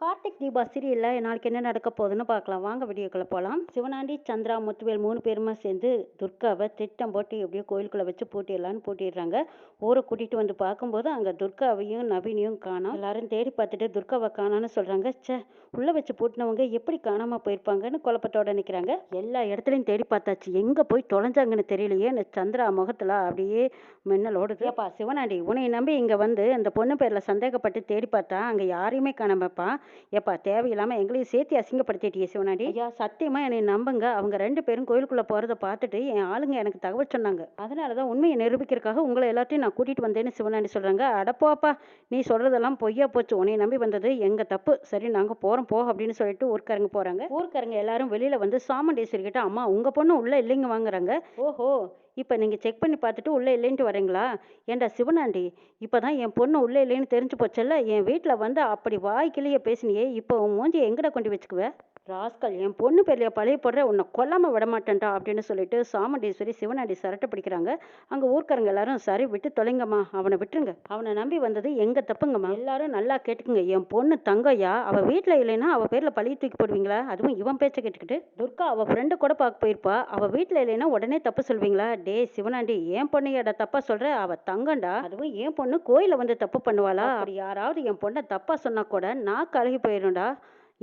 கார்த்திக் தீபா சீரியலில் நாளைக்கு என்ன நடக்க போகுதுன்னு பார்க்கலாம். வாங்க வீடியோக்குள்ளே போகலாம் சிவனாண்டி சந்திரா முத்துவேல் மூணு பேருமா சேர்ந்து துர்காவை திட்டம் போட்டு எப்படியோ கோயிலுக்குள்ளே வச்சு பூட்டிடலான்னு பூட்டிடுறாங்க. ஊரை கூட்டிகிட்டு வந்து பார்க்கும்போது அங்கே துர்காவையும் நவீனையும் காணோம். எல்லாரும் தேடி பார்த்துட்டு துர்காவை காணான்னு சொல்கிறாங்க சே உள்ளே வச்சு பூட்டினவங்க எப்படி காணாமல் போயிருப்பாங்கன்னு குழப்பத்தோடு நிற்கிறாங்க எல்லா இடத்துலையும் தேடி பார்த்தாச்சு. எங்கே போய் தொலைஞ்சாங்கன்னு தெரியலையே. இந்த சந்திரா முகத்தில் அப்படியே மின்னல் ஓடுது. ஏப்பா சிவனாண்டி உன்னை நம்பி இங்கே வந்து அந்த பொண்ணு பேரில் சந்தேகப்பட்டு தேடி பார்த்தா அங்கே யாரையுமே காணாமப்பா ஏப்பா தேவையில்லாமல் எங்களையும் சேர்த்து அசிங்கப்படுத்திட்டியே சிவனாண்டி. ஐயா. சத்தியமாக என்னை நம்புங்க. அவங்க ரெண்டு பேரும் கோயிலுக்குள்ளே போகிறத பார்த்துட்டு என் ஆளுங்க எனக்கு தகவல் சொன்னாங்க. அதனால தான் உண்மையை நிரூபிக்கிறதுக்காக உங்களை எல்லாத்தையும் நான் கூட்டிகிட்டு வந்தேன்னு சிவனாண்டி சொல்கிறாங்க அடப்போப்பா நீ சொல்கிறதெல்லாம் பொய்யா போச்சு. உன்னை நம்பி வந்தது எங்கள் தப்பு. சரி நாங்கள் போகிறோம் போ அப்படின்னு சொல்லிட்டு ஊர்க்காரங்க போகிறாங்க ஊர்க்காரங்க எல்லாரும் வெளியில் வந்து சாமுண்டேஸ்வரி கிட்ட அம்மா உங்கள் பொண்ணு உள்ளே இல்லைங்க வாங்குறாங்க. ஓஹோ. இப்போ நீங்கள் செக் பண்ணி பார்த்துட்டு உள்ளே இல்லைன்ட்டு வரீங்களா? ஏண்டா சிவனாண்டி இப்போ தான் என் பொண்ணு உள்ளே இல்லைன்னு தெரிஞ்சு போச்சல்ல? என் வீட்டில் வந்து அப்படி வாய்க்கிலேயே பேசினியே இப்போ உன் மூஞ்சி எங்கடா கொண்டு வச்சுக்குவ? ராஸ்கல் என் பொண்ணு பேர்லையா பழைய போடுற? உன்னை கொல்லாமல் விட மாட்டேன்டா அப்படின்னு சொல்லிட்டு சாமுண்டீஸ்வரி சிவனாண்டி சரட்டை பிடிக்கிறாங்க. அங்கே ஊர்க்காரங்க எல்லாரும் சரி விட்டு தொலைங்கம்மா. அவனை விட்டுருங்க. அவனை நம்பி வந்தது எங்க தப்புங்கம்மா. எல்லாரும் நல்லா கேட்டுக்குங்க. என் பொண்ணு தங்கையா? அவள் வீட்டில் இல்லைன்னா அவள் பேரில் பழைய தூக்கி போடுவீங்களா? அதுவும் இவன் பேச்சை கேட்டுக்கிட்டு. துர்கா அவள் ஃப்ரெண்டு கூட பார்க்க போயிருப்பா. அவள் வீட்டில் இல்லைன்னா உடனே தப்பு சொல்வீங்களா? டே சிவனாண்டி என் பொண்ணையோட தப்பா சொல்ற? அவ தங்கண்டா. அதுவும் என் பொண்ணு கோயில வந்து தப்பு பண்ணுவாளா? அப்படி யாராவது என் பொண்ணை தப்பா சொன்னா கூட நான் கலகி போயிடும்டா.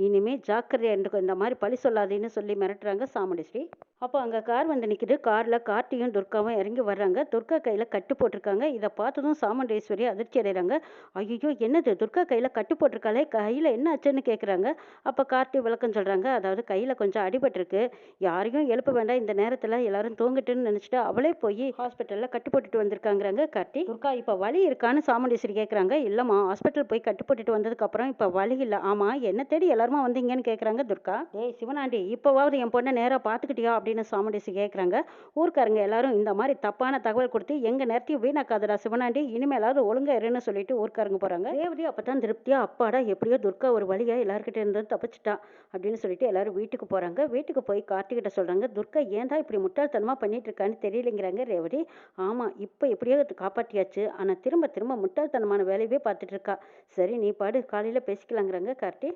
இனிமே ஜாக்கிரதையா இருந்துக்கும் இந்த மாதிரி பழி சொல்லாதேன்னு சொல்லி மிரட்டுறாங்க சாமுண்டேஸ்வரி அப்போ அங்கே கார் வந்து நிற்கிது காரில் கார்த்தியும் துர்காவும் இறங்கி வர்றாங்க. துர்கா கையில் கட்டு போட்டிருக்காங்க. இதை பார்த்ததும் சாமுண்டேஸ்வரி அதிர்ச்சி அடைகிறாங்க. ஐயோ என்னது? துர்கா கையில் கட்டு போட்டிருக்காளே? கையில் என்ன ஆச்சுன்னு கேட்குறாங்க அப்போ கார்த்தி விளக்கம் சொல்கிறாங்க அதாவது கையில் கொஞ்சம் அடிபட்டிருக்கு. யாரையும் எழுப்ப வேண்டாம். இந்த நேரத்தில் எல்லாரும் தூங்கிட்டுன்னு நினச்சிட்டு அவளே போய் ஹாஸ்பிட்டலில் கட்டு போட்டுட்டு வந்திருக்காங்கிறாங்க. கார்த்தி துர்கா இப்போ வலி இருக்கான்னு சாமுண்டேஸ்வரி கேட்குறாங்க இல்லைம்மா ஹாஸ்பிட்டல் போய் கட்டு போட்டுட்டு வந்ததுக்கப்புறம் இப்போ வலி இல்லை. ஆமாம் என்ன தேடி எல்லாரும் வந்தீங்கன்னு கேட்குறாங்க துர்கா. டேய் சிவனாண்டி இப்போவாவது என் பொண்ணை நேராக பார்த்துக்கிட்டியா அப்படின்னு சாமுண்டேசி கேட்குறாங்க ஊர்க்காரங்க எல்லாரும் இந்த மாதிரி தப்பான தகவல் கொடுத்து எங்கள் நேரத்தையும் வீணாக்காதடா சிவனாண்டி இனிமேலாவது ஒழுங்கா இருன்னு சொல்லிட்டு ஊர்க்காரங்க போகிறாங்க ரேவதி அப்போ தான் திருப்தியாக அப்பாடா எப்படியோ துர்கா ஒரு வழியாக எல்லாருக்கிட்ட இருந்து தப்பிச்சிட்டா அப்படின்னு சொல்லிட்டு எல்லாரும் வீட்டுக்கு போகிறாங்க வீட்டுக்கு போய் கார்த்திகிட்ட சொல்கிறாங்க துர்கா ஏன் தான் இப்படி முட்டாள்தனமாக பண்ணிட்டு இருக்கான்னு தெரியலைங்கிறாங்க ரேவதி. ஆமாம் இப்போ எப்படியோ காப்பாற்றியாச்சு ஆனால் திரும்ப திரும்ப முட்டாள்தனமான வேலையவே பார்த்துட்டு இருக்கா சரி நீ பாடு காலையில் பேசிக்கலாங்கிறாங்க கார்த்தி.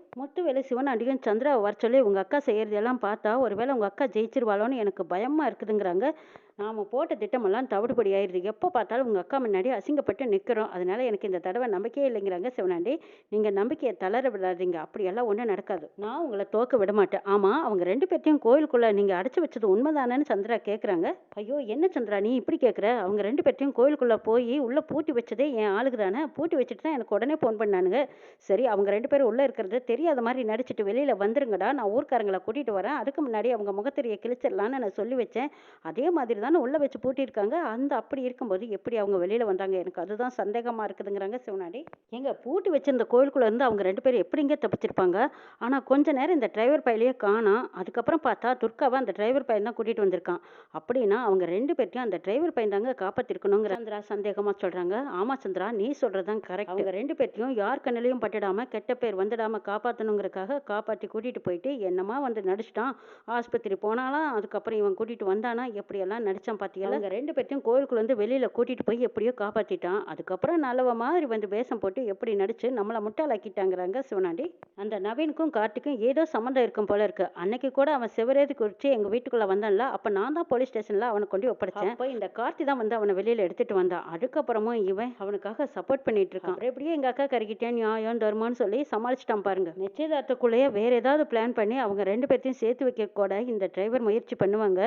சிவன் சிவனாண்டியும் சந்திரா வர சொல்லி உங்கள் அக்கா செய்கிறதெல்லாம் பார்த்தா ஒருவேளை உங்கள் அக்கா ஜெயிச்சிருவாளோன்னு எனக்கு பயமாக இருக்குதுங்கிறாங்க. நாம் போட்ட திட்டமெல்லாம் தவிடுபடி ஆயிடுது. எப்போ பார்த்தாலும் உங்கள் அக்கா முன்னாடி அசிங்கப்பட்டு நிற்கிறோம் அதனால எனக்கு இந்த தடவை நம்பிக்கையே இல்லைங்கிறாங்க சிவனாண்டி. நீங்கள் நம்பிக்கையை தளர விடாதீங்க. அப்படியெல்லாம் ஒன்றும் நடக்காது. நான் உங்களை தோக்க விட மாட்டேன். ஆமாம் அவங்க ரெண்டு பேர்த்தையும் கோயிலுக்குள்ளே நீங்கள் அடைச்சி வச்சது உண்மைதானேன்னு சந்திரா கேட்குறாங்க ஐயோ என்ன சந்திரா நீ இப்படி கேட்குற அவங்க ரெண்டு பேர்த்தையும் கோயிலுக்குள்ளே போய் உள்ளே பூட்டி வச்சதே என் ஆளுக்கு தானே? பூட்டி வச்சுட்டு தான் எனக்கு உடனே ஃபோன் பண்ணானுங்க. சரி அவங்க ரெண்டு பேரும் உள்ளே இருக்கிறது தெரியாத மாதிரி நடிச்சிட்டு வெளியில் வந்துருங்கடா. நான் ஊர்க்காரங்களை கூட்டிகிட்டு வரேன். அதுக்கு முன்னாடி அவங்க முகத்திரியை கிழிச்சிடலான்னு நான் சொல்லி வச்சேன். அதே மாதிரி தான் உள்ளே வச்சு பூட்டியிருக்காங்க. அந்த அப்படி இருக்கும்போது எப்படி அவங்க வெளியில் வந்தாங்க? எனக்கு அதுதான் சந்தேகமாக இருக்குதுங்கிறாங்க சிவனாடி எங்கள் பூட்டி வச்சிருந்த கோயிலுக்குள்ளே இருந்து அவங்க ரெண்டு பேரும் எப்படிங்க தப்பிச்சிருப்பாங்க? ஆனால் கொஞ்ச நேரம் இந்த டிரைவர் பையலையே காணோம் அதுக்கப்புறம் பார்த்தா துர்காவை அந்த டிரைவர் பையன் தான் கூட்டிகிட்டு வந்திருக்கான். அப்படின்னா அவங்க ரெண்டு பேர்த்தையும் அந்த டிரைவர் பையன் தாங்க காப்பாற்றிருக்கணுங்கிற சந்திரா சந்தேகமாக சொல்கிறாங்க ஆமா சந்திரா நீ சொல்கிறது தான் கரெக்ட் அவங்க ரெண்டு பேர்த்தையும் யார் கண்ணிலையும் பட்டிடாமல் கெட்ட பேர் வந்துடாமல் காப்பாற்றணுங்கிறக்காக காப்பாற்றி கூட்டிகிட்டு போயிட்டு என்னமா வந்து நடிச்சிட்டான்? ஆஸ்பத்திரி போனாலாம் அதுக்கப்புறம் இவன் கூட்டிகிட்டு வந்தானா? எப்படியெல்லாம் நடிச்சான் பார்த்தியல அவங்க ரெண்டு பேர்த்தையும் கோயிலுக்குள்ள வந்து வெளியில் கூட்டிகிட்டு போய் எப்படியோ காப்பாற்றிட்டான் அதுக்கப்புறம் நல்லவ மாதிரி வந்து வேஷம் போட்டு எப்படி நடிச்சு நம்மளை முட்டாளாக்கிட்டாங்கிறாங்க சிவனாண்டி. அந்த நவீனுக்கும் கார்த்திக்கும் ஏதோ சம்மந்தம் இருக்கும் போல இருக்கு. அன்னைக்கு கூட அவன் சிவரேதி குறித்து எங்கள் வீட்டுக்குள்ளே வந்தான்ல அப்போ நான் தான் போலீஸ் ஸ்டேஷனில் அவனை கொண்டு ஒப்படைச்சேன். அப்போ இந்த கார்த்தி தான் வந்து அவனை வெளியில் எடுத்துட்டு வந்தான். அதுக்கப்புறமும் இவன் அவனுக்காக சப்போர்ட் பண்ணிட்டு இருக்கான். எப்படியே எங்கள் அக்கா கறிக்கிட்டேன் நியாயம் தர்மம்னு சொல்லி சமாளிச்சிட்டான் பாருங்க. நிச்சயதார்த்தக்குள்ளேயே வேற ஏதாவது பிளான் பண்ணி அவங்க ரெண்டு பேர்த்தையும் சேர்த்து வைக்க கூட இந்த டிரைவர் முயற்சி பண்ணுவாங்க.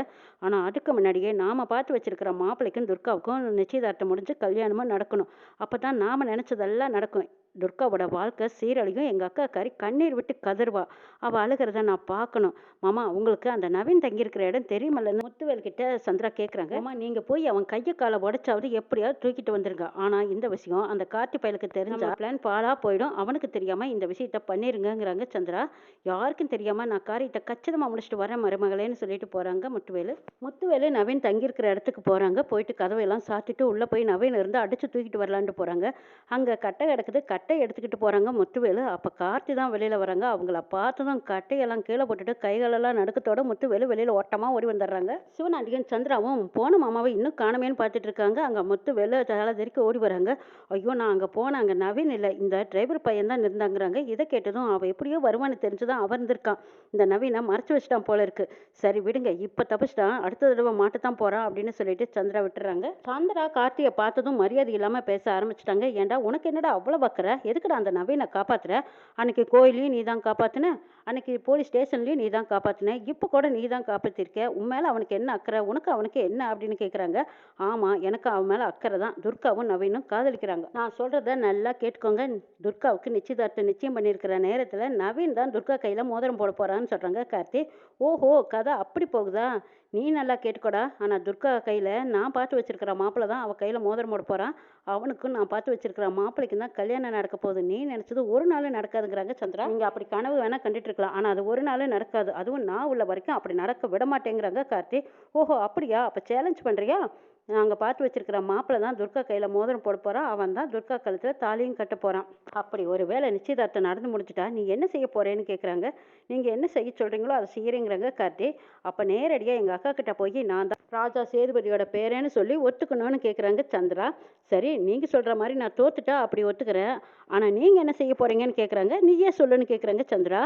ஆனால் அதுக்கு முன்னாடியே நாம பார்த்து வச்சிருக்கிற மாப்பிள்ளைக்கும் துர்காவுக்கும் நிச்சயதார்த்தம் முடிஞ்சு கல்யாணமும் நடக்கணும். அப்போ தான் நாம் நினச்சதெல்லாம் நடக்கும். துர்காவோட வாழ்க்கை சீரழியும். எங்கள் அக்கா கறி கண்ணீர் விட்டு கதறுவா. அவள் அழுகிறத நான் பார்க்கணும் மாமா உங்களுக்கு அந்த நவீன் தங்கியிருக்கிற இடம் தெரியுமல்லன்னு முத்துவேல் கிட்ட சந்திரா கேட்குறாங்க மாமா நீங்கள் போய் அவன் கையை காலை உடச்சாவது எப்படியாவது தூக்கிட்டு வந்துருங்க. ஆனால் இந்த விஷயம் அந்த கார்த்தி பயலுக்கு தெரிஞ்ச பிளான் பாலாக போயிடும். அவனுக்கு தெரியாமல் இந்த விஷயத்த பண்ணிருங்கங்கிறாங்க சந்திரா. யாருக்கும் தெரியாமல் நான் காரியத்தை கச்சிதமாக முடிச்சுட்டு வரேன் மருமகளேன்னு சொல்லிட்டு போகிறாங்க முத்துவேலு. முத்துவேலு நவீன் தங்கியிருக்கிற இடத்துக்கு போகிறாங்க போயிட்டு கதவையெல்லாம் சாத்திட்டு உள்ளே போய் நவீன் இருந்து அடிச்சு தூக்கிட்டு வரலான்ட்டு போகிறாங்க அங்கே கட்டை கிடக்குது. கட்டை கட்டை எடுத்துக்கிட்டு போகிறாங்க முத்துவேலு அப்போ கார்த்தி தான் வெளியில் வராங்க. அவங்கள பார்த்ததும் கட்டையெல்லாம் கீழே போட்டுட்டு கைகளெல்லாம் நடுக்கத்தோட முத்துவேலு வெளியில் ஓட்டமாக ஓடி வந்துடுறாங்க. சிவனாண்டியும் சந்திராவும் போன மாமாவை இன்னும் காணுமேன்னு பார்த்துட்டு இருக்காங்க. அங்கே முத்துவேலு தலை தெரிக்க ஓடி வராங்க. ஐயோ நான் அங்கே போனேன் அங்கே நவீன் இல்லை. இந்த டிரைவர் பையன் தான் இருந்தாங்கிறாங்க இதை கேட்டதும் அவள் எப்படியோ வருவான்னு தெரிஞ்சு தான் அவன் இருந்திருக்கான். இந்த நவீனை மறைச்சு வச்சுட்டான் போல இருக்கு. சரி விடுங்க. இப்போ தப்பிச்சிட்டான். அடுத்த தடவை மாட்டத்தான் போகிறான் அப்படின்னு சொல்லிட்டு சந்திரா விட்டுறாங்க. சந்திரா கார்த்தியை பார்த்ததும் மரியாதை இல்லாமல் பேச ஆரம்பிச்சிட்டாங்க. ஏன்டா உனக்கு என்னடா அவ்வளோ வைக்கிற எதுக்குடா அந்த நவீனை காப்பாத்துற? அன்னைக்கு கோயிலையும் நீ தான் காப்பாத்துன? அன்னைக்கு போலீஸ் ஸ்டேஷன்லேயும் நீ தான் காப்பாற்றின இப்போ கூட நீ தான் காப்பாற்றிருக்க உன் மேலே அவனுக்கு என்ன அக்கறை? உனக்கு அவனுக்கு என்ன அப்படின்னு கேட்குறாங்க ஆமாம் எனக்கு அவன் மேலே அக்கறை தான். துர்காவும் நவீனும் காதலிக்கிறாங்க. நான் சொல்கிறத நல்லா கேட்டுக்கோங்க. துர்காவுக்கு நிச்சயதார்த்தம் நிச்சயம் பண்ணியிருக்கிற நேரத்தில் நவீன் தான் துர்கா கையில் மோதிரம் போட போகிறான்னு சொல்கிறாங்க கார்த்தி. ஓஹோ கதை அப்படி போகுதா? நீ நல்லா கேட்டுக்கோடா. ஆனால் துர்கா கையில் நான் பார்த்து வச்சிருக்கிற மாப்பிள்ளை தான் அவள் கையில் மோதிரம் போட போகிறான் அவனுக்கும் நான் பார்த்து வச்சிருக்கிற மாப்பிள்ளைக்கு தான் கல்யாணம் நடக்க போகுது. நீ நினச்சது ஒரு நாள் நடக்காதுங்கிறாங்க சந்திரா. நீங்கள் அப்படி கனவு வேணால் கண்டுட்டு இருக்கலாம். ஆனால் அது ஒரு நாளும் நடக்காது. அதுவும் நான் உள்ள வரைக்கும் அப்படி நடக்க விட மாட்டேங்கிறாங்க கார்த்தி. ஓஹோ அப்படியா? அப்போ சேலஞ்ச் பண்ணுறியா நாங்கள் பார்த்து வச்சிருக்கிற மாப்பிள்ளை தான் துர்கா கையில் மோதிரம் போட போகிறான் அவன் தான் துர்கா கழுத்தில் தாலியும் கட்ட போகிறான் அப்படி ஒரு வேளை நிச்சயதார்த்தம் நடந்து முடிச்சுட்டா நீ என்ன செய்ய போகிறேன்னு கேட்குறாங்க நீங்கள் என்ன செய்ய சொல்கிறீங்களோ அதை செய்கிறேங்கிறாங்க கார்த்தி. அப்போ நேரடியாக எங்கள் அக்கா கிட்ட போய் நான் தான் ராஜா சேதுபதியோட பேரேன்னு சொல்லி ஒத்துக்கணும்னு கேட்குறாங்க சந்திரா. சரி நீங்கள் சொல்கிற மாதிரி நான் தோத்துட்டா அப்படி ஒத்துக்கிறேன். ஆனால் நீங்கள் என்ன செய்ய போகிறீங்கன்னு கேட்குறாங்க நீயே சொல்லுன்னு கேட்குறாங்க சந்திரா.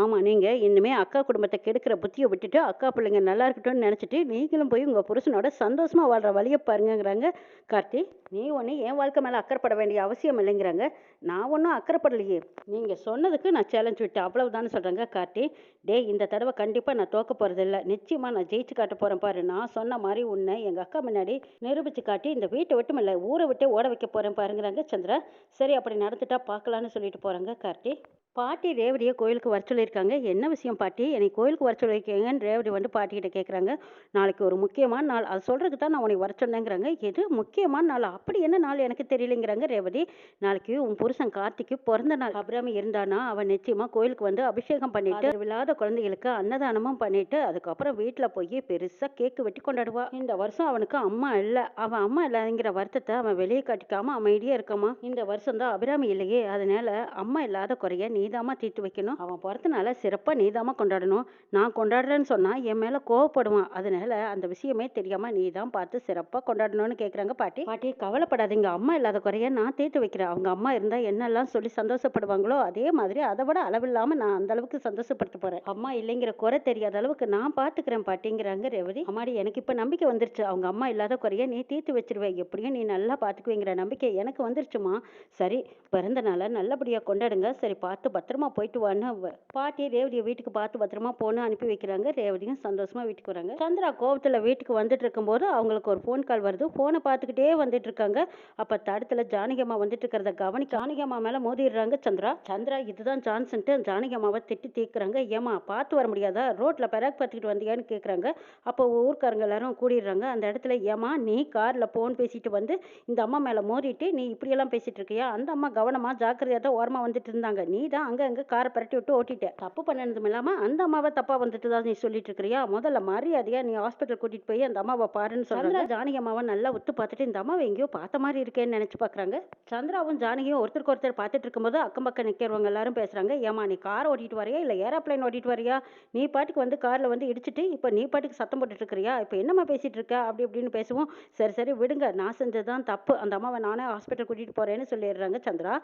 ஆமாம் நீங்கள் இன்னுமே அக்கா குடும்பத்தை கெடுக்கிற புத்தியை விட்டுட்டு அக்கா பிள்ளைங்க நல்லா இருக்கட்டும்னு நினச்சிட்டு நீங்களும் போய் உங்கள் புருஷனோட சந்தோஷமாக வாழ்கிற வழியை பாருங்கங்கிறாங்க. கார்த்தி நீ ஒன்று என் வாழ்க்கை மேலே அக்கறைப்பட வேண்டிய அவசியம் இல்லைங்கிறாங்க. நான் ஒன்றும் அக்கறைப்படலையே. நீங்கள் சொன்னதுக்கு நான் சேலஞ்ச் விட்டேன். அவ்வளவுதான்னு சொல்கிறாங்க கார்த்தி. டேய் இந்த தடவை கண்டிப்பாக நான் தோக்க போகிறதில்ல நிச்சயமாக நான் ஜெயிச்சு காட்ட போகிறேன் பாரு. நான் சொன்ன மாதிரி உன்னை எங்கள் அக்கா முன்னாடி நிரூபித்து காட்டி இந்த வீட்டை விட்டும் இல்லை ஊரை விட்டே ஓட வைக்க போகிறேன் பாருங்கிறாங்க சந்திரா. சரி அப்படி நடந்துட்டா பார்க்கலான்னு சொல்லிட்டு போகிறாங்க கார்த்தி. பாட்டி ரேவதியை கோயிலுக்கு வர சொல்லியிருக்காங்க. என்ன விஷயம் பாட்டி? என்னை கோயிலுக்கு வர சொல்லியிருக்கீங்கன்னு ரேவதி வந்து பாட்டிக்கிட்ட கேட்குறாங்க. நாளைக்கு ஒரு முக்கியமான நாள். அது சொல்கிறதுக்கு தான் நான் உனக்கு வர சொன்னேங்கிறாங்க. எது முக்கியமான நாள்? அப்படி என்ன நாள்? எனக்கு தெரியலைங்கிறாங்க ரேவதி. நாளைக்கு உன் புருஷன் கார்த்திக்கு பிறந்த நாள். அபிராமி இருந்தானா? அவன் நிச்சயமாக கோயிலுக்கு வந்து அபிஷேகம் பண்ணிட்டு விழாத குழந்தைகளுக்கு அன்னதானமும் பண்ணிட்டு அதுக்கப்புறம் வீட்டில் போய் பெருசாக கேக்கு வெட்டி கொண்டாடுவா. இந்த வருஷம் அவனுக்கு அம்மா இல்லை. அவன் அம்மா இல்லைங்கிற வருத்தத்தை அவன் வெளியே காட்டிக்காம அமைதியாக இருக்கமா இந்த வருஷம் தான் அபிராமி இல்லையே. அதனால அம்மா இல்லாத குறைய நீ நீதாம்மா தீர்த்து வைக்கணும். அவன் பிறந்தனால சிறப்பாக நீதாம்மா கொண்டாடணும். நான் கொண்டாடுறேன்னு சொன்னால் என் மேலே கோவப்படுவான். அதனால அந்த விஷயமே தெரியாமல் நீ தான் பார்த்து சிறப்பாக கொண்டாடணும்னு கேட்குறாங்க பாட்டி. பாட்டி கவலைப்படாதீங்க. அம்மா இல்லாத குறைய நான் தீர்த்து வைக்கிறேன். அவங்க அம்மா இருந்தால் என்னெல்லாம் சொல்லி சந்தோஷப்படுவாங்களோ அதே மாதிரி அதை விட அளவில்லாமல் நான் அந்த அளவுக்கு சந்தோஷப்படுத்த போகிறேன் அம்மா இல்லைங்கிற குறை தெரியாத அளவுக்கு நான் பார்த்துக்கிறேன் பாட்டிங்கிறாங்க ரேவதி. அம்மாடி எனக்கு இப்போ நம்பிக்கை வந்துருச்சு. அவங்க அம்மா இல்லாத குறைய நீ தீர்த்து வச்சிருவேன் எப்படியும் நீ நல்லா பார்த்துக்குவேங்கிற நம்பிக்கை எனக்கு வந்துருச்சுமா? சரி பிறந்த நாளை நல்லபடியாக கொண்டாடுங்க. சரி பார்த்து பத்திரமா போயிட்டு வான்னு பாட்டி ரேவதியை வீட்டுக்கு பார்த்து பத்திரமா போன்னு அனுப்பி வைக்கிறாங்க. ரேவதியும் சந்தோஷமா வீட்டுக்கு வராங்க. சந்திரா கோபத்தில் வீட்டுக்கு வந்துட்டு இருக்கும்போது அவங்களுக்கு ஒரு ஃபோன் கால் வருது. ஃபோனை பார்த்துக்கிட்டே வந்துட்டு இருக்காங்க. அப்போ தடத்தில் ஜானகியம்மா வந்துட்டு இருக்கிறத கவனி ஜானகியம்மா மேலே மோதிடுறாங்க சந்திரா. சந்திரா இதுதான் சான்ஸ்ன்ட்டு ஜானகியம்மாவை திட்டி தீக்குறாங்க ஏமா பார்த்து வர முடியாதா? ரோட்டில் பிறகு பார்த்துக்கிட்டு வந்தியான்னு கேட்குறாங்க அப்போ ஊர்க்காரங்க எல்லாரும் கூடிடுறாங்க. அந்த இடத்துல ஏமா நீ காரில் ஃபோன் பேசிட்டு வந்து இந்த அம்மா மேலே மோதிட்டு நீ இப்படியெல்லாம் பேசிட்டு இருக்கியா? அந்த அம்மா கவனமாக ஜாக்கிரதையாக தான் ஓரமாக வந்துட்டு இருந்தாங்க. நீ தான் அங்கே அங்கே காரை பரட்டி விட்டு ஓட்டிட்ட தப்பு பண்ணதும் இல்லாமல் அந்த அம்மாவை தப்பாக வந்துட்டு தான் நீ சொல்லிட்டு இருக்கிறியா முதல்ல மரியாதையா நீ ஹாஸ்பிட்டல் கூட்டிட்டு போய் அந்த அம்மாவை பாருன்னு சொல்றாங்க. ஜானகி அம்மாவை நல்லா உத்து பார்த்துட்டு இந்த அம்மாவை எங்கேயோ பார்த்த மாதிரி இருக்கேன்னு நினைச்சு பார்க்கறாங்க. சந்திராவும் ஜானகியும் ஒருத்தருக்கு ஒருத்தர் பார்த்துட்டு இருக்கும்போது அக்கம் பக்கம் நிற்கிறவங்க எல்லாரும் பேசுறாங்க. ஏமா நீ கார் ஓட்டிட்டு வரியா? இல்லை ஏரோப்ளைன் ஓட்டிட்டு வரியா? நீ பாட்டுக்கு வந்து காரில் வந்து இடிச்சிட்டு இப்போ நீ பாட்டுக்கு சத்தம் போட்டுட்டு இருக்கிறியா இப்போ என்னம்மா பேசிட்டு இருக்க? அப்படி இப்படின்னு பேசுவோம். சரி சரி விடுங்க. நான் செஞ்சது தான் தப்பு. அந்த அம்மாவை நானே ஹாஸ்பிட்டல் கூட்டிட்டு போறேன்னு சொல்லிடுறாங்க சந்திரா.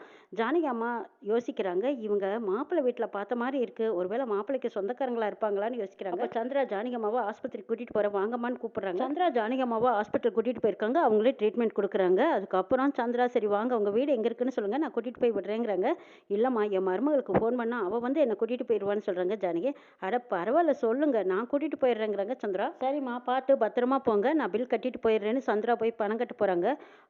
ஜானகி அம்மா யோசிக்கிறாங்க. இவங்க மாப்பிள்ளை வீட்டில் பார்த்த மாதிரி இருக்கு. ஒருவேளை மாப்பிள்ளைக்கு சொந்தக்காரங்களா இருப்பாங்களான்னு யோசிக்கிறாங்க. சந்திரா ஜானகி அம்மாவை ஆஸ்பத்திரி கூட்டிட்டு போற வாங்கம்மான்னு கூப்பிடுறாங்க. சந்திரா ஜானகி அம்மாவை ஹாஸ்பிட்டல் கூட்டிட்டு போயிருக்காங்க. அவங்களே ட்ரீட்மெண்ட் கொடுக்குறாங்க. அதுக்கப்புறம் சந்திரா சரி வாங்க உங்க வீடு எங்க இருக்குன்னு சொல்லுங்க. நான் கூட்டிட்டு போய் விடுறேங்கிறாங்க. இல்லம்மா என் மருமகளுக்கு ஃபோன் பண்ணா அவ வந்து என்னை கூட்டிட்டு போயிடுவான்னு சொல்றாங்க ஜானகி. அட பரவாயில்ல சொல்லுங்க. நான் கூட்டிட்டு போயிடுறேங்கிறாங்க சந்திரா. சரிம்மா பார்த்து பத்திரமா போங்க. நான் பில் கட்டிட்டு போயிடுறேன்னு சந்திரா போய் பணம் கட்ட போறாங்க.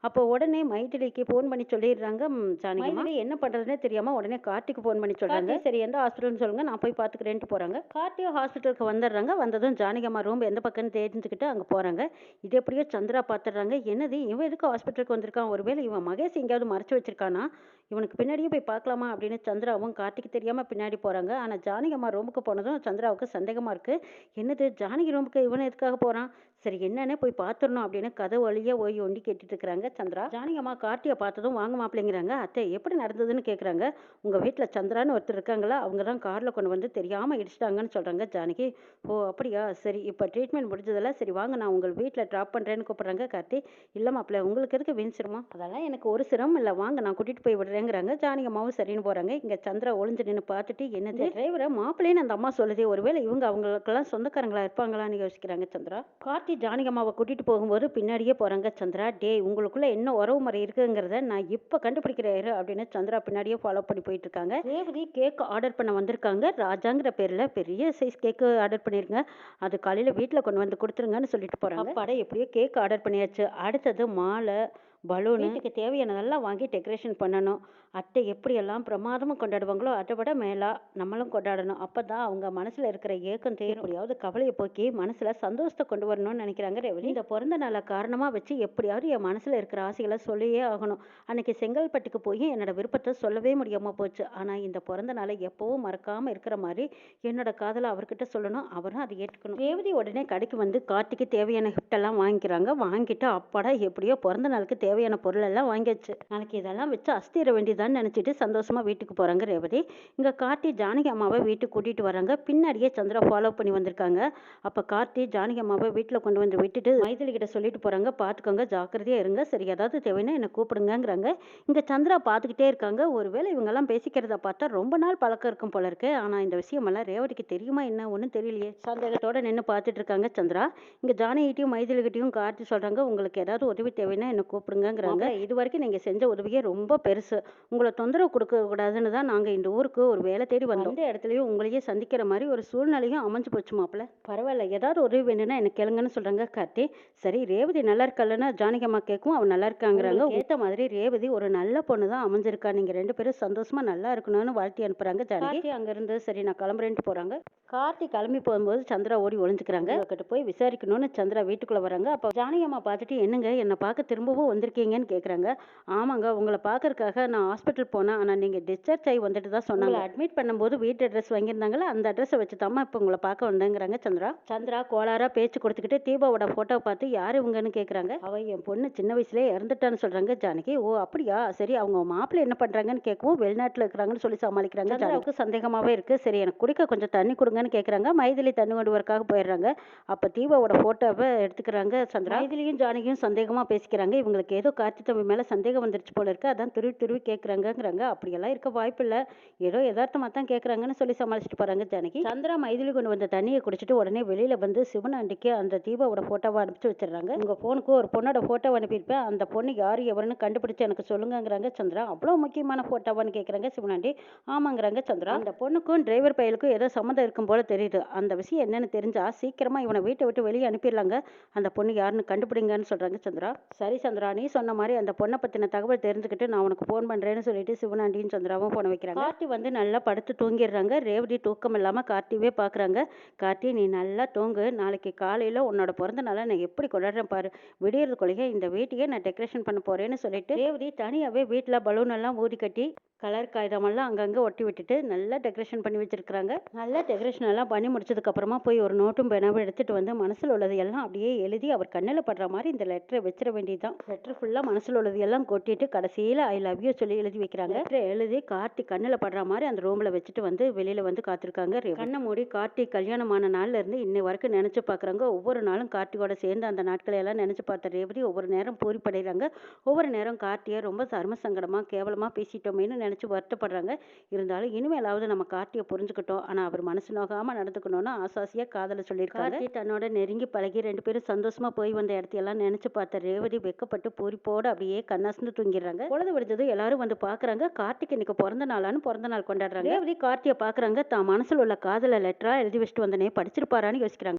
அப்போ உடனே மைதிலிக்கு ஃபோன் பண்ணி சொல்லிடுறாங்க ஜானகி என்ன பண்றதுனே தெரியாம உடனே கார்த்திக்கு ஃபோன் பண்ணி சொல்றாங்க. சரி எந்த ஹாஸ்பிட்டல்னு சொல்லுங்க. நான் போய் பார்த்துக்கிறேன்ட்டு போறாங்க. கார்த்தியும் ஹாஸ்பிட்டலுக்கு வந்துடுறாங்க. வந்ததும் ஜானகி அம்மா ரூம் எந்த பக்கம்னு தெரிஞ்சுக்கிட்டு அங்க போறாங்க. இது எப்படியோ சந்திரா பார்த்துடுறாங்க. என்னது இவன் எதுக்கு ஹாஸ்பிட்டலுக்கு வந்திருக்கான்? ஒருவேளை இவன் மகேஷ் எங்கேயாவது மறைச்சு வச்சிருக்கானா? இவனுக்கு பின்னாடியே போய் பார்க்கலாமா அப்படின்னு சந்திராவும் கார்த்திக் தெரியாமல் பின்னாடி போகிறாங்க ஆனால் ஜானகி அம்மா ரூமுக்கு போனதும் சந்திராவுக்கு சந்தேகமாக இருக்குது என்னது ஜானகி ரூமுக்கு இவன் எதுக்காக போகிறான் சரி என்னன்னு போய் பார்த்துடணும் அப்படின்னு கதை வழியாக ஓய் ஒண்டி கேட்டுட்டு இருக்கிறாங்க சந்திரா. ஜானகி அம்மா கார்த்தியை பார்த்ததும் வாங்க மாப்பிள்ளைங்கிறாங்க. அத்தை எப்படி நடந்ததுன்னு கேட்குறாங்க உங்கள் வீட்டில் சந்திரான்னு ஒருத்தர் இருக்காங்களா? அவங்க தான் காரில் கொண்டு வந்து தெரியாமல் இடிச்சிட்டாங்கன்னு சொல்கிறாங்க ஜானகி. ஓ அப்படியா? சரி இப்போ ட்ரீட்மெண்ட் முடிஞ்சதில்ல சரி வாங்க நான் உங்கள் வீட்டில் ட்ராப் பண்ணுறேன்னு கூப்பிட்றாங்க கார்த்தி இல்லை மாப்பிள்ளை உங்களுக்கு எதுக்கு வீண் சிரமம்? அதெல்லாம் எனக்கு ஒரு சிரமம் இல்லை. வாங்க நான் கூட்டிகிட்டு போய் விடுறேன். ஜானகி அம்மாவும் சரின்னு போகிறாங்க இங்கே சந்திரா ஒளிஞ்சு நின்று பார்த்துட்டு என்னது டிரைவரை மாப்பிள்ளைன்னு அந்த அம்மா சொல்லுதே ஒருவேளை இவங்க அவங்களுக்கெல்லாம் சொந்தக்காரங்களா இருப்பாங்களான்னு யோசிக்கிறாங்க சந்திரா. கார்த்தி ஜானகி அம்மாவை கூட்டிகிட்டு போகும்போது பின்னாடியே போகிறாங்க சந்திரா. டே உங்களுக்குள்ள என்ன உறவு முறை இருக்குங்கிறத நான் இப்போ கண்டுபிடிக்கிறேன் அப்படின்னு சந்திரா பின்னாடியே ஃபாலோ பண்ணி போயிட்டு இருக்காங்க ரேவதி கேக் ஆர்டர் பண்ண வந்திருக்காங்க. ராஜாங்கிற பேரில் பெரிய சைஸ் கேக்கு ஆர்டர் பண்ணிருங்க. அது காலையில் வீட்டில் கொண்டு வந்து கொடுத்துருங்கன்னு சொல்லிட்டு போகிறாங்க அப்பாடா. எப்படியோ கேக் ஆர்டர் பண்ணியாச்சு. அடுத்தது மாலை. பலூனு வீட்டுக்கு தேவையானதெல்லாம் வாங்கி டெக்கரேஷன் பண்ணணும். அத்தை எப்படியெல்லாம் பிரமாதமாக கொண்டாடுவாங்களோ அதை விட மேலா நம்மளும் கொண்டாடணும். அப்போ தான் அவங்க மனசில் இருக்கிற ஏக்கம் தேரும். எப்படியாவது கவலையை போக்கி மனசில் சந்தோஷத்தை கொண்டு வரணும்னு நினைக்கிறாங்க ரேவதி. இந்த பிறந்த நாளை காரணமாக வச்சு எப்படியாவது என் மனசில் இருக்கிற ஆசைகளை சொல்லியே ஆகணும். அன்னைக்கு செங்கல்பட்டுக்கு போய் என்னோட விருப்பத்தை சொல்லவே முடியாமல் போச்சு. ஆனால் இந்த பிறந்த நாளை எப்பவும் மறக்காமல் இருக்கிற மாதிரி என்னோட காதலை அவர்கிட்ட சொல்லணும். அவரும் அதை ஏற்றுக்கணும். ரேவதி உடனே கடைக்கு வந்து கார்த்திக்கு தேவையான gift எல்லாம் வாங்கிக்கிறாங்க. வாங்கிட்டு அப்பாடா எப்படியோ பிறந்த நாளுக்கு தேவை தேவையான பொருள் எல்லாம் வாங்கியாச்சு. நாளைக்கு இதெல்லாம் வச்சு அஸ்திர வேண்டியதான்னு நினச்சிட்டு சந்தோஷமாக வீட்டுக்கு போகிறாங்க ரேவதி. இங்கே கார்த்தி ஜானகி அம்மாவை வீட்டுக்கு கூட்டிகிட்டு வராங்க. பின்னாடியே சந்திரா ஃபாலோ பண்ணி வந்திருக்காங்க. அப்போ கார்த்தி ஜானகி அம்மாவை வீட்டில் கொண்டு வந்து விட்டுட்டு மைதிலி கிட்ட சொல்லிட்டு போகிறாங்க பார்த்துக்கோங்க ஜாக்கிரதையாக இருங்க. சரி ஏதாவது தேவைன்னா என்னை கூப்பிடுங்கிறாங்க இங்கே சந்திரா பார்த்துக்கிட்டே இருக்காங்க. ஒருவேளை இவங்கெல்லாம் பேசிக்கிறத பார்த்தா ரொம்ப நாள் பழக்கம் இருக்கும் போல இருக்கு. ஆனால் இந்த விஷயமெல்லாம் ரேவதிக்கு தெரியுமா என்ன ஒன்றும் தெரியலையே. சந்தேகத்தோட நின்று பார்த்துட்டு இருக்காங்க சந்திரா. இங்கே ஜானகிட்டையும் மைதிலிகிட்டையும் கார்த்தி சொல்கிறாங்க உங்களுக்கு ஏதாவது உதவி தேவைன்னா என்னை கூப்பிடுங்க. கூப்பிடுங்கங்கிறாங்க இது வரைக்கும் நீங்கள் செஞ்ச உதவியே ரொம்ப பெருசு. உங்களை தொந்தரவு கொடுக்க கூடாதுன்னு தான் நாங்கள் இந்த ஊருக்கு ஒரு வேலை தேடி வந்தோம். இந்த இடத்துலையும் உங்களையே சந்திக்கிற மாதிரி ஒரு சூழ்நிலையும் அமைஞ்சு போச்சு மாப்பிள்ள. பரவாயில்ல. ஏதாவது உதவி வேணும்னா எனக்கு கேளுங்கன்னு சொல்கிறாங்க கார்த்தி. சரி ரேவதி நல்லா இருக்கல்லன்னா ஜானகி அம்மா கேட்கும் அவன் நல்லா இருக்காங்கிறாங்க. ஏற்ற மாதிரி ரேவதி ஒரு நல்ல பொண்ணு தான் அமைஞ்சிருக்கா. நீங்கள் ரெண்டு பேரும் சந்தோஷமா நல்லா இருக்கணும்னு வாழ்த்தி அனுப்புகிறாங்க ஜானகி. அங்கேருந்து சரி நான் கிளம்புறேன்ட்டு போகிறாங்க கார்த்தி கிளம்பி போகும்போது சந்திரா ஓடி ஒளிஞ்சுக்கிறாங்க. கிட்ட போய் விசாரிக்கணும்னு சந்திரா வீட்டுக்குள்ளே வராங்க. அப்போ ஜானகி அம்மா பார்த்துட்டு என்னங்க என்னை பார்க்க திரும்பவும் வந்திருக்கீங்கன்னு கேட்குறாங்க ஆமாங்க உங்களை பார்க்கறக்காக நான் ஹாஸ்பிட்டல் போனேன். ஆனால் நீங்கள் டிஸ்சார்ஜ் ஆகி வந்துட்டு தான் சொன்னாங்க. அட்மிட் பண்ணும்போது வீட்டு அட்ரஸ் வாங்கியிருந்தாங்களா அந்த அட்ரஸை வச்சு தாம்மா இப்போ உங்களை பார்க்க வந்தேங்கிறாங்க சந்திரா. சந்திரா கோளாரா பேச்சு கொடுத்துக்கிட்டு தீபாவோட ஃபோட்டோவை பார்த்து யார் இவங்கன்னு கேட்குறாங்க அவ என் பொண்ணு சின்ன வயசுலேயே இறந்துட்டான்னு சொல்கிறாங்க ஜானகி. ஓ அப்படியா? சரி அவங்க மாப்பிள்ளை என்ன பண்ணுறாங்கன்னு கேட்கவும் வெளிநாட்டில் இருக்கிறாங்கன்னு சொல்லி சமாளிக்கிறாங்க சந்திராவுக்கு சந்தேகமாகவே இருக்குது சரி எனக்கு குடிக்க கொஞ்சம் தண்ணி கொடுங்கன்னு கேட்குறாங்க மைதிலி தண்ணி கொண்டு வரக்காக போயிடுறாங்க. அப்போ தீபாவோட ஃபோட்டோவை எடுத்துக்கிறாங்க சந்திரா. மைதிலியும் ஜானகியும் சந்தேகமாக பேசிக்கிறாங்க. இவங்களுக்கு ஏதோ கார்த்தி தம்பி மேலே சந்தேகம் வந்துருச்சு போல இருக்கு. அதான் துருவி துருவி கேட்குறாங்கங்கிறாங்க அப்படியெல்லாம் இருக்க வாய்ப்பு இல்லை. ஏதோ யதார்த்தமாக தான் கேட்குறாங்கன்னு சொல்லி சமாளிச்சுட்டு போகிறாங்க ஜானகி. சந்திரா மைதிலி கொண்டு வந்த தண்ணியை குடிச்சிட்டு உடனே வெளியில் வந்து சிவனாண்டிக்கு அந்த தீபாவோட ஃபோட்டோவை அனுப்பிச்சு வச்சிடுறாங்க. உங்கள் ஃபோனுக்கு ஒரு பொண்ணோட ஃபோட்டோ அனுப்பியிருப்பேன். அந்த பொண்ணு யார் எவருன்னு கண்டுபிடிச்சு எனக்கு சொல்லுங்கங்கிறாங்க சந்திரா. அவ்வளோ முக்கியமான ஃபோட்டோவான்னு கேட்குறாங்க சிவனாண்டி ஆமாங்கிறாங்க சந்திரா. அந்த பொண்ணுக்கும் டிரைவர் பையலுக்கும் ஏதோ சம்மந்தம் இருக்கும் போல தெரியுது. அந்த விஷயம் என்னன்னு தெரிஞ்சா சீக்கிரமா இவனை வீட்டை விட்டு வெளியே அனுப்பிடலாங்க. அந்த பொண்ணு யாருன்னு கண்டுபிடிங்கன்னு சொல்றாங்க சந்திரா. சரி சந்திரா நீ சொன்ன மாதிரி அந்த பொண்ணை பத்தின தகவல் தெரிஞ்சுக்கிட்டு நான் உனக்கு ஃபோன் பண்றேன்னு சொல்லிட்டு சிவனாண்டியும் சந்திராவும் போன வைக்கிறாங்க. கார்த்தி வந்து நல்லா படுத்து தூங்கிடுறாங்க. ரேவதி தூக்கம் இல்லாம கார்த்திவே பாக்குறாங்க. கார்த்தி நீ நல்லா தூங்கு. நாளைக்கு காலையில உன்னோட பிறந்த நாளை நான் எப்படி கொண்டாடுறேன் பாரு. விடியறதுக்குள்ளேயே இந்த வீட்டையே நான் டெக்கரேஷன் பண்ண போறேன்னு சொல்லிட்டு ரேவதி தனியாவே வீட்டுல பலூன் எல்லாம் ஊதி கட்டி கலர் காகிதமெல்லாம் அங்கங்கே ஒட்டி விட்டுட்டு நல்லா டெக்கரேஷன் பண்ணி வச்சுருக்குறாங்க. நல்லா டெக்கரேஷன் எல்லாம் பண்ணி முடிச்சதுக்கப்புறமா போய் ஒரு நோட்டும் பேனாவும் எடுத்துட்டு வந்து மனசில் உள்ளது எல்லாம் அப்படியே எழுதி அவர் கண்ணில் படுற மாதிரி இந்த லெட்டரை வச்சிட வேண்டியதுதான். லெட்டர் ஃபுல்லாக மனசில் உள்ளது எல்லாம் கொட்டிட்டு கடைசியில் ஐ லவ் யூ சொல்லி எழுதி வைக்கிறாங்க. லெட்டரை எழுதி கார்த்தி கண்ணில் படுற மாதிரி அந்த ரூமில் வச்சுட்டு வந்து வெளியில் வந்து காத்திருக்காங்க. ரே- கண்ணை மூடி கார்த்தி கல்யாணமான நாள்லேருந்து இன்னை வரைக்கும் நினச்சி பார்க்குறாங்க ஒவ்வொரு நாளும் கார்த்தியோட சேர்ந்து அந்த நாட்களை எல்லாம் நினச்சி பார்த்த ரேவதி ஒவ்வொரு நேரம் பூரிப்படைகிறாங்க. ஒவ்வொரு நேரம் கார்த்தியை ரொம்ப சர்ம சங்கடமாக கேவலமாக பேசிட்டோமேனு நினச்சி வருத்தப்படுறாங்க. இருந்தாலும் இனிமேலாவது நம்ம கார்த்தியை புரிஞ்சுக்கிட்டோம். ஆனால் அவர் மனசு நோகாமல் நடந்துக்கணும்னு ஆசாசியாக காதலை சொல்லியிருக்காங்க. கார்த்தி தன்னோட நெருங்கி பழகி ரெண்டு பேரும் சந்தோஷமாக போய் வந்த இடத்தையெல்லாம் நினச்சி பார்த்த ரேவதி வெக்கப்பட்டு பூரிப்போடு அப்படியே கண்ணாசந்து தூங்கிடுறாங்க. பொழுது விடுத்தது எல்லாரும் வந்து பார்க்குறாங்க. கார்த்திக் இன்னைக்கு பிறந்த நாளான்னு பிறந்த நாள் கொண்டாடுறாங்க. ரேவதி கார்த்தியை பார்க்குறாங்க. தான் மனசில் உள்ள காதலை லெட்டராக எழுதி வச்சுட்டு வந்தனே படிச்சிருப்பாரான்னு யோசிக்கிறாங்க.